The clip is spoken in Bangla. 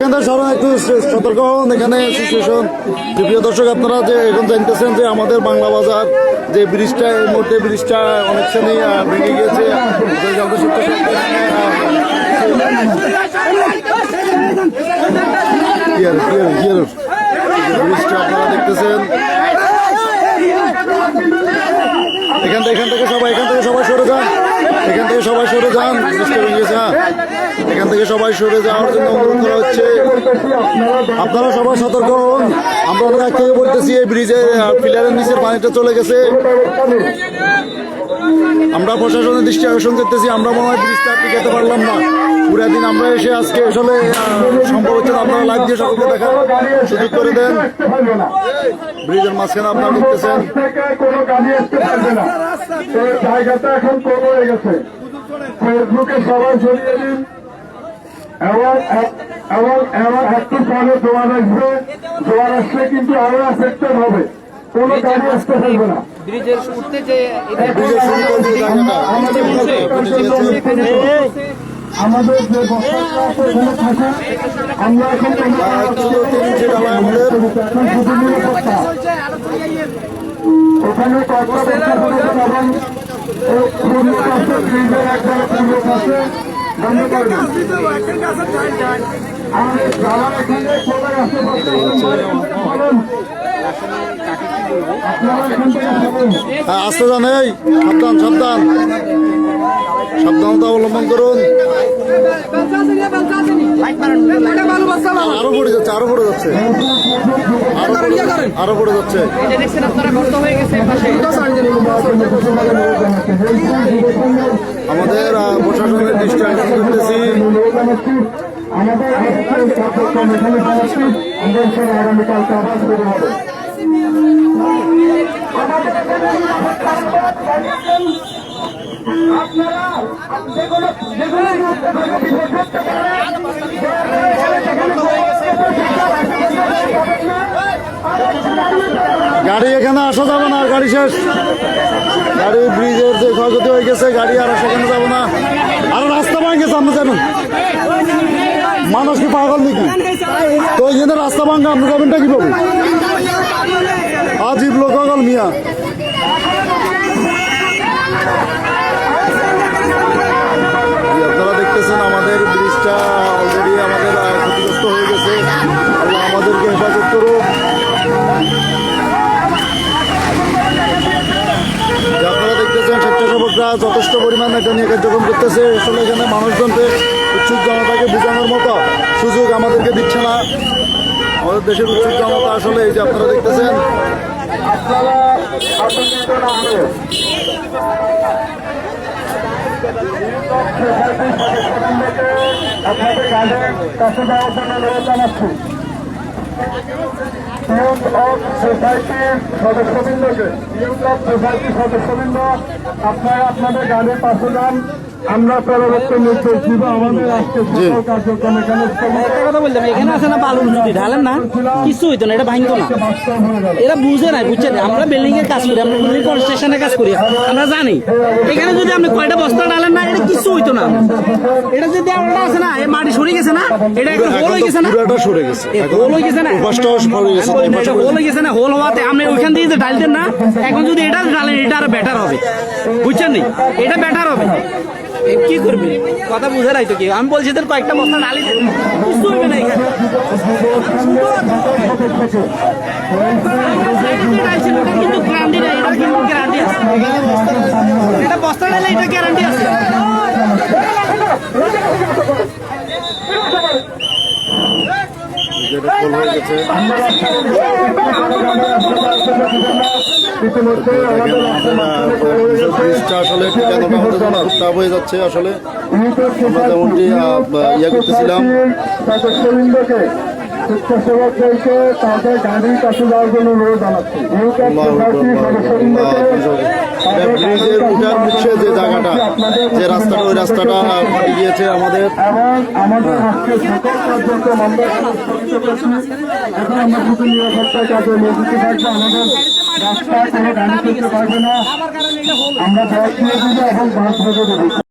একটু সতর্ক হন, এখানে সিচুয়েশন প্রিয় দর্শক, আপনারা যে এখন জানতেছেন যে আমাদের বাংলা বাজার, যে ব্রিজটা, এই মুহূর্তে ব্রিজটা অনেকখানি ভেঙে গিয়েছে। ব্রিজটা আপনারা দেখতেছেন। এখান থেকে এখান থেকে সবাই এখান থেকে সবাই সরে যান এখান থেকে সবাই সরে যান এখান থেকে সবাই সরে যাওয়ার জন্য অনুরোধ করা হচ্ছে। আপনারা সবাই সতর্ক হন। আমরা অনেক থেকে বলতেছি, এই ব্রিজে পিলারের নিচের পানিটা চলে গেছে। আমরা প্রশাসনের দৃষ্টি আকর্ষণ করতেছি, আমরা মনে হয় ব্রিজটা টিকাতে পারলাম না। পুরা দিন আমরা এসে আজকে আসলে সম্ভব হচ্ছে আপনারা লাইভ দিয়ে সকলকে দেখার সুযোগ করে দেন। ব্রিজের মাঝখানে আপনারা দেখতেছেন এই জায়গাটা এখন কম হয়ে গেছে। ফেসবুকে সবাই ছড়িয়ে দিন। এবং এবং এবং একটু পরে জোয়ার আসবে। জোয়ার আসলে কিন্তু আরও এফেক্টেড হবে। কোনো গাড়ি আসতে পারবে না। আমাদের যে বক্তব্য আছে। থাকে। আমরা এখন এখন কয়েকটা ব্যবসা করেছেন এবং পাশে ব্রিজের একবারে পূর্ব পাশে বন্ধ করে আর যারা এখানে সবাই আশেপাশে বলেন, আপনারা এখান থেকে যাবেন হ্যাঁ, আসতে যান এই সাবধান সাবধান। সাবধানতা অবলম্বন করুন। আরও পড়ে যাচ্ছে। আরও পড়ে যাচ্ছে। আরও পড়ে- যাচ্ছে। আপনারা গর্ত হয়ে গেছে পাশে। আমাদের প্রশাসনের দৃষ্টি আকর্ষণ করতেছি আমাদের সব আগামীকালকে আবার শুরু হবে গাড়ি এখানে আসা যাবে না গাড়ি শেষ। গাড়ি ব্রিজের যে ক্ষয়ক্ষতি হয়ে গেছে, গাড়ি আর সেখানে যাবে না। আর রাস্তা ভাঙ গেছে, আপনি জানেন? মানুষ কি পাগল নাকি? তো জন্য রাস্তা ভাঙা, আপনি যাবেনটা কীভাবে আজীব লোক, পাগল মিয়া। আপনারা দেখতেছেন আমাদের ব্রিজটা। যথেষ্ট পরিমাণ এটা নিয়ে কার্যক্রম করতেছে। আসলে এখানে মানুষজনকে উৎসুক জনতাকে বোঝানোর মতো সুযোগ আমাদেরকে দিচ্ছে না। আমাদের দেশের উৎসুক জনতা আসলে এই যে আপনারা দেখতেছেন। আপনাদের কাছে জন্য অনুরোধ জানাচ্ছি ইউথ অফ সোসাইটির সদস্যবৃন্দকে ইউথ অফ সোসাইটির সদস্যবৃন্দ আপনারা আপনাদের গাড়ির পাশে যান। আমরা পরবর্তী নির্দেশ দিব আমাদের আজকে সকল কার্যক্রম এখানে একটা কথা বললাম এখানে আছে না বালুর যদি ঢালেন না। কিছু হইতো না এটা ভাঙতো না। এরা বুঝে নাই বুঝছেন আমরা বিল্ডিং এর কাজ করি আমরা বিল্ডিং কনস্ট্রাকশনের কাজ করি আমরা জানি। এখানে যদি আপনি কয়টা বস্তা ডালেন না এটা কিছু হইতো না। এটা যদি আমরা আছে না এই মাটি সরে গেছে না এটা একটা হোল হয়ে গেছে না? পুরাটা সরে গেছে। হোল হয়ে গেছে না? সরে গেছে না, হোল হয়ে গেছে না হোল হওয়াতে আপনি ওইখান দিয়ে যে ডালতেন না এখন যদি এটা ডালেন এটা আরও বেটার হবে। বুঝছেন নি? এটা বেটার হবে। কি করবি? কথা বুঝে নাই তো কি আমি বলছি তোর কয়েকটা বস্তা ডালি না এখানে কিন্তু গ্যারান্টি নাই এটা গ্যারান্টি এটা বস্তা ডালে এটা গ্যারান্টি আছে ইতিমধ্যে আমাদের ব্রিজটা আসলে ঠিকানাটা আমাদের জন্য টাফ হয়ে যাচ্ছে আসলে। আমরা যেমনটি ইয়ে করতেছিলাম। স্বেচ্ছাসেবকদেরকে তাদের গাড়ির কাছে যাওয়ার জন্য অনুরোধ জানাচ্ছি। ব্রিজের উঠার যে রাস্তা রাস্তাটা ওই রাস্তাটা গিয়েছে আমাদের। আমরা স্থগিত করছি। এখন বাস